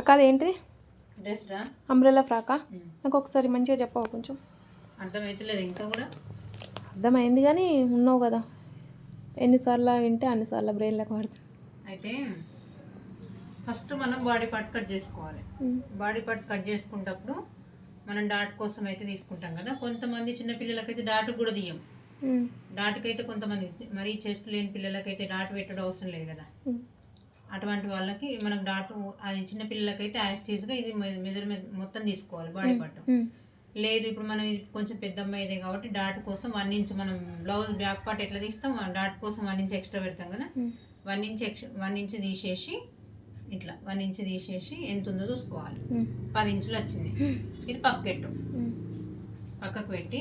అక్క అది ఏంటిది? డ్రెస్ రా అంబ్రెల్లా ఫ్రాకా నాకు ఒకసారి మంచిగా చెప్పవు కొంచెం? అర్థమవుతలేదు ఇంకా కూడా? అర్థమైంది కానీ ఉన్నావు కదా. ఎన్నిసార్లు వింటే అన్నిసార్లు బ్రెయిన్లోకి పడుతుంది అయితే ఫస్ట్ మనం బాడీ పార్ట్ కట్ చేసుకోవాలి. బాడీ పార్ట్ కట్ చేసుకున్నప్పుడు మనం డాట్ కోసం అయితే తీసుకుంటాం కదా. కొంతమంది చిన్న పిల్లలకైతే డాట్ కూడా తీయం. డాట్కైతే కొంతమంది మరీ చెస్ట్ లేని పిల్లలకైతే డాట్ పెట్టడం అవసరం లేదు కదా. అటువంటి వాళ్ళకి మనకు డాట్ అది చిన్న పిల్లలకైతే యాస్టీస్గా ఇది మెజర్మెంట్ మొత్తం తీసుకోవాలి బాడీ పార్ట్ లేదు ఇప్పుడు మనం కొంచెం పెద్ద అమ్మాయిదే కాబట్టి డాట్ కోసం వన్ ఇంచ్ మనం బ్లౌజ్ బ్యాక్ పార్ట్ ఎట్లా తీస్తాం డాట్ కోసం వన్ ఇంచ్ ఎక్స్ట్రా పెడతాం కదా? One inch ex one inch తీసేసి ఇట్లా వన్ ఇంచ్ తీసేసి ఎంత ఉందో చూసుకోవాలి. పది ఇంచులు వచ్చింది. ఇది పక్కకెట్టు పక్కకు పెట్టి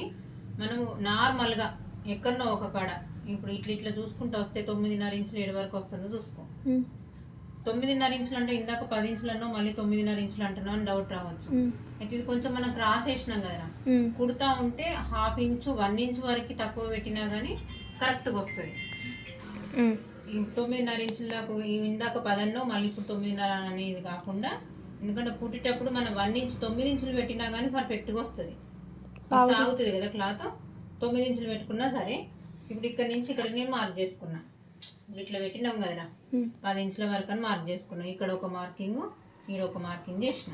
మనము నార్మల్గా ఎక్కడనో ఒక కాడ ఇప్పుడు ఇట్లా ఇట్లా చూసుకుంటూ వస్తే తొమ్మిదిన్నర ఇంచులు ఏడు వరకు వస్తుందో చూసుకో. తొమ్మిదిన్నర ఇంచులు అంటే ఇందాక పది ఇంచులు అన్నో మళ్ళీ తొమ్మిదిన్నర ఇంచులు అంటున్నావు అని డౌట్ రావచ్చు. అయితే ఇది కొంచెం మనం క్రాస్ వేసినాం కదా. కుడతా ఉంటే హాఫ్ ఇంచు వన్ ఇంచ్ వరకు తక్కువ పెట్టినా కానీ కరెక్ట్గా వస్తుంది. తొమ్మిదిన్నర ఇంచులకు ఇందాక పదన్నో మళ్ళీ ఇప్పుడు తొమ్మిదిన్నర అనేది కాకుండా ఎందుకంటే పుట్టేటప్పుడు మనం వన్ ఇంచ్ తొమ్మిది ఇంచులు పెట్టినా కానీ పర్ఫెక్ట్గా వస్తుంది. సాగుతుంది. కదా క్లాత్ తొమ్మిది ఇంచులు పెట్టుకున్నా సరే ఇప్పుడు ఇక్కడ నుంచి ఇక్కడ నేను మార్క్ చేసుకున్నా. ఇప్పుడు ఇట్లా పెట్టినాం కదరా. పది ఇంచుల వరకు అని మార్క్ చేసుకున్నాం. ఇక్కడ ఒక మార్కింగ్ ఈడ ఒక మార్కింగ్ చేసిన.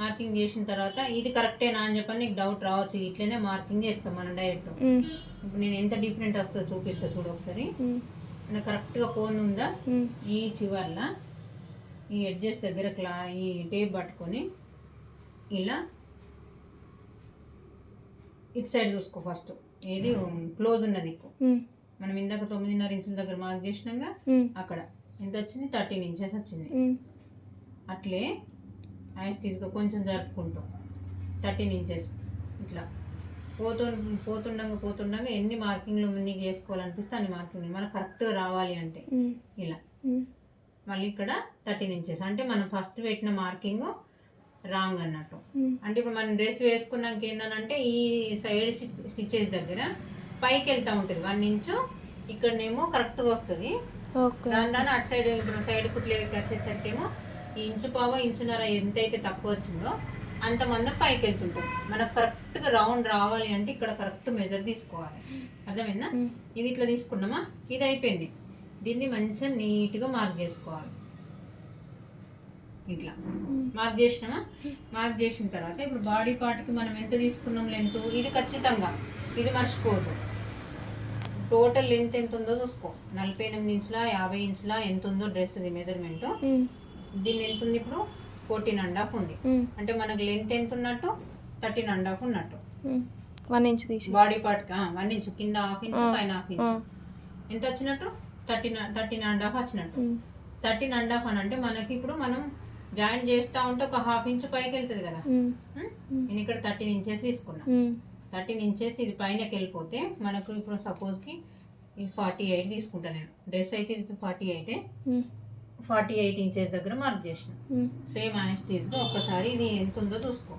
మార్కింగ్ చేసిన తర్వాత ఇది కరెక్టేనా అని చెప్పని నీకు డౌట్ రావచ్చు. ఇట్లనే మార్కింగ్ చేస్తాం మనం డైరెక్ట్ ఇప్పుడు నేను ఎంత డిఫరెంట్ వస్తుందో చూపిస్తా చూడు ఒకసారి. నాకు కరెక్ట్గా కోన్ ఉందా? ఈ చివర్ల ఈ ఎడ్జెస్ దగ్గర క్లా ఈ టేప్ పట్టుకొని ఇలా ఇటు సైడ్ చూసుకో ఫస్ట్ ఏది క్లోజ్ ఉన్న దిక్కు మనం ఇందాక తొమ్మిదిన్నర ఇంచుల దగ్గర మార్క్ చేసినాక అక్కడ. ఎంత వచ్చింది? థర్టీన్ ఇంచెస్ వచ్చింది. అట్లే యాస్టీస్గా కొంచెం జరుపుకుంటాం. థర్టీన్ ఇంచెస్ ఇట్లా. పోతు పోతుండగా పోతుండగా ఎన్ని మార్కింగ్లు నీకు చేసుకోవాలనిపిస్తే అన్ని మార్కింగ్లు మనకు కరెక్ట్గా రావాలి అంటే. ఇలా. మళ్ళీ ఇక్కడ థర్టీన్ ఇంచెస్ అంటే మనం ఫస్ట్ పెట్టిన మార్కింగ్ రాంగ్ అన్నట్టు. అంటే ఇప్పుడు మనం డ్రెస్ వేసుకున్నాక ఏంటంటే ఈ సైడ్ స్టిచెస్ దగ్గర పైకి వెళ్తా ఉంటుంది. వన్ ఇంచు ఇక్కడనేమో కరెక్ట్గా వస్తుంది. దాని దాని అటు సైడ్ ఇప్పుడు సైడ్ కుట్లు వచ్చేసరికి ఏమో ఈ ఇంచు పావ ఇంచున్నర ఎంతైతే తక్కువ వచ్చిందో అంత మంది పైకి వెళ్తుంటాం మనకు కరెక్ట్గా రౌండ్ రావాలి అంటే ఇక్కడ కరెక్ట్ మెజర్ తీసుకోవాలి. అర్థమైందా? ఇది ఇట్లా తీసుకున్నామా? ఇది అయిపోయింది. దీన్ని మంచిగా నీట్గా మార్క్ చేసుకోవాలి. ఇట్లా. మార్క్ చేసినామా? మార్క్ చేసిన తర్వాత ఇప్పుడు బాడీ పార్ట్కి మనం ఎంత తీసుకున్నాం లెంత్? ఇది ఖచ్చితంగా. ఇది మర్చిపోవద్దు. టోటల్ లెంత్ ఎంత ఉందో చూసుకో. నలభై ఎనిమిది ఇంచుల యాభై ఇంచుల ఎంత ఉందో డ్రెస్ మెజర్మెంట్. దీన్ని ఎంత ఉంది ఇప్పుడు? ఫోర్టీన్ అండ్ హాఫ్ ఉంది. అంటే మనకు లెంత్ ఎంత ఉన్నట్టు? థర్టీన్ అండ్ హాఫ్ ఉన్నట్టు. వన్ ఇంచ్ తీసి. Body part one inch. కింద హాఫ్ ఇంచ్ పైన హాఫ్ ఇంచ్. ఎంత వచ్చినట్టు? థర్టీన్ థర్టీన్ అండ్ హాఫ్ వచ్చినట్టు. థర్టీన్ అండ్ హాఫ్ అని అంటే మనకి ఇప్పుడు మనం జాయిన్ చేస్తా ఉంటే ఒక హాఫ్ ఇంచ్ పైకి వెళ్తుంది కదా? నేను ఇక్కడ థర్టీన్ ఇంచెస్ తీసుకున్నా. థర్టీన్ ఇంచెస్ ఇది పైనకి వెళ్ళిపోతే మనకు ఇప్పుడు సపోజ్కి ఈ ఫార్టీ ఎయిట్ తీసుకుంటా నేను. డ్రెస్ అయితే ఇది ఫార్టీ ఎయిటే ఫార్టీ ఎయిట్ ఇంచెస్ దగ్గర మార్క్ చేసిన. సేమ్ యాస్టీస్గా ఒక్కసారి ఇది ఎంత ఉందో చూసుకో.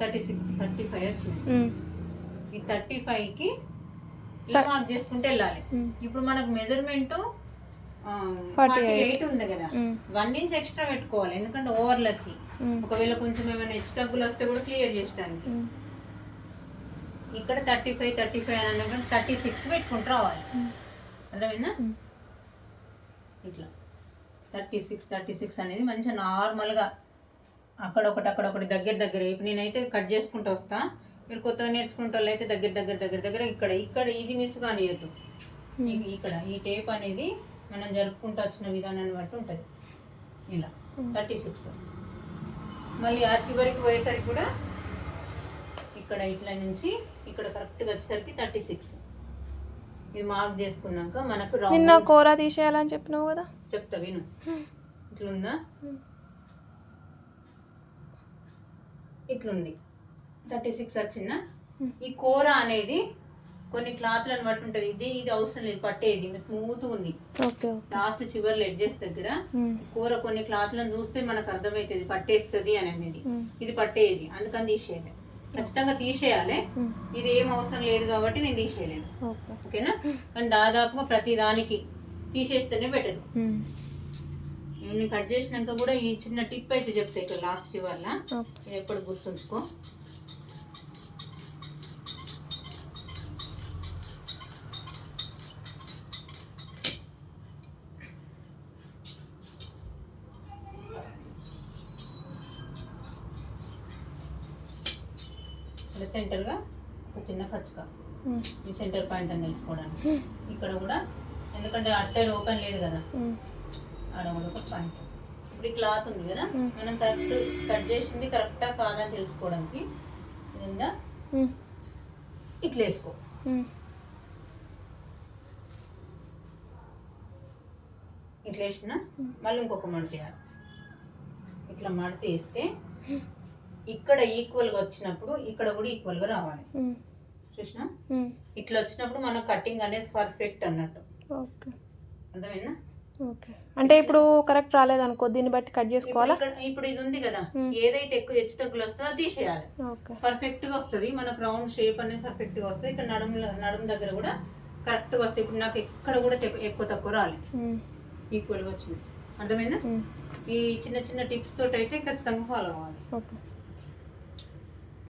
థర్టీ సిక్స్ థర్టీ ఫైవ్ వచ్చింది ఈ థర్టీ ఫైవ్కి ఇలా మార్క్ చేసుకుంటే వెళ్ళాలి. ఇప్పుడు మనకు మెజర్మెంట్ ఫార్టీ ఎయిట్. ఉంది కదా. వన్ ఇంచ్ ఎక్స్ట్రా పెట్టుకోవాలి ఎందుకంటే ఓవర్లకి ఒకవేళ కొంచెం ఏమైనా హెచ్చు తగ్గులు వస్తే కూడా క్లియర్ చేస్తానికి ఇక్కడ థర్టీ ఫైవ్ థర్టీ ఫైవ్ అని అన్నా కానీ థర్టీ సిక్స్ పెట్టుకుంటూ రావాలి. అర్థమైందా? ఇట్లా. థర్టీ సిక్స్ థర్టీ సిక్స్ అనేది మంచిగా నార్మల్గా అక్కడ ఒకటి అక్కడ ఒకటి దగ్గర దగ్గర. ఇప్పుడు నేనైతే కట్ చేసుకుంటూ వస్తా. మీరు కొత్తగా నేర్చుకుంటే వాళ్ళు అయితే దగ్గర దగ్గర దగ్గర దగ్గర ఇక్కడ ఇక్కడ ఇది మిస్ కానియద్దు. ఇక్కడ ఈ టేప్ అనేది మనం జరుపుకుంటూ వచ్చిన విధానాన్ని బట్టి ఉంటుంది. ఇలా. Thirty six. మళ్ళీ ఆ చివరికి పోయేసరికి కూడా ఇక్కడ ఇట్లా నుంచి ఇక్కడ కరెక్ట్గా వచ్చేసరికి థర్టీ సిక్స్. ఇది మార్క్ చేసుకున్నాక మనకు నిన్న కూర తీసేయాలని చెప్పినావు కదా? చెప్తా విను. ఇట్లుందా? ఇట్లుంది. థర్టీ సిక్స్ వచ్చిందా? ఈ కూర అనేది కొన్ని క్లాత్లను బట్టి ఉంటుంది. ఇది ఇది అవసరం లేదు పట్టేది స్మూత్ ఉంది. లాస్ట్ చివర్లో ఎడ్జెస్ దగ్గర కూర కొన్ని క్లాత్లను చూస్తే మనకు అర్థమవుతుంది పట్టేస్తుంది అనేది. ఇది పట్టేది అందుకని తీసేయాలి ఖచ్చితంగా తీసేయాలి. ఇది ఏం అవసరం లేదు కాబట్టి నేను తీసేయలేదు. ఓకే. ఓకేనా? కానీ దాదాపుగా ప్రతి దానికి తీసేస్తేనే బెటర్ నేను కట్ చేసినాక కూడా ఈ చిన్న టిప్ అయితే చెప్తా ఇక్కడ లాస్ట్ ఇది ఎప్పుడు గుర్తుంచుకో. ఇక్కడ సెంటర్గా ఒక చిన్న కచ్చుక ఉమ్, ఈ సెంటర్ పాయింట్ అని తెలుసుకోవడానికి. ఇక్కడ కూడా ఎందుకంటే అటు సైడ్ ఓపెన్ లేదు కదా. ఆడ కూడా ఒక పాయింట్. ఇప్పుడు ఈ క్లాత్ ఉంది కదా మనం కరెక్ట్ కట్ చేసింది కరెక్టా కాదా అని తెలుసుకోవడానికి కింద ఇట్లా వేసుకో ఇట్లా వేసిన మళ్ళీ ఇంకొక మడత ఇట్లా మడత వేస్తే ఇక్కడ ఈక్వల్గా వచ్చినప్పుడు ఇక్కడ కూడా ఈక్వల్గా రావాలి. ఉమ్, చూసినా ఉమ్. ఇట్లా వచ్చినప్పుడు మన కటింగ్ అనేది పర్ఫెక్ట్ అన్నట్టు. ఓకే అంటే ఇప్పుడు కరెక్ట్ రాలేదనుకో దీన్ని బట్టి కట్ చేసుకోవాలా? ఇప్పుడు ఇది ఉంది కదా. ఏదైతే ఎక్కువ హెచ్చు తగ్గులు వస్తుందో అది తీసేయాలి. పర్ఫెక్ట్గా వస్తుంది. మనకు రౌండ్ షేప్ అనేది పర్ఫెక్ట్గా వస్తుంది. ఇక్కడ నడుము నడుము దగ్గర కూడా కరెక్ట్గా వస్తుంది. ఇప్పుడు నాకు ఎక్కడ కూడా ఎక్కువ తక్కువ రాలి. ఈక్వల్గా వచ్చింది. అర్థమైందా? ఈ చిన్న చిన్న టిప్స్ తోటి అయితే ఖచ్చితంగా ఫాలో అవ్వాలి. ఓకే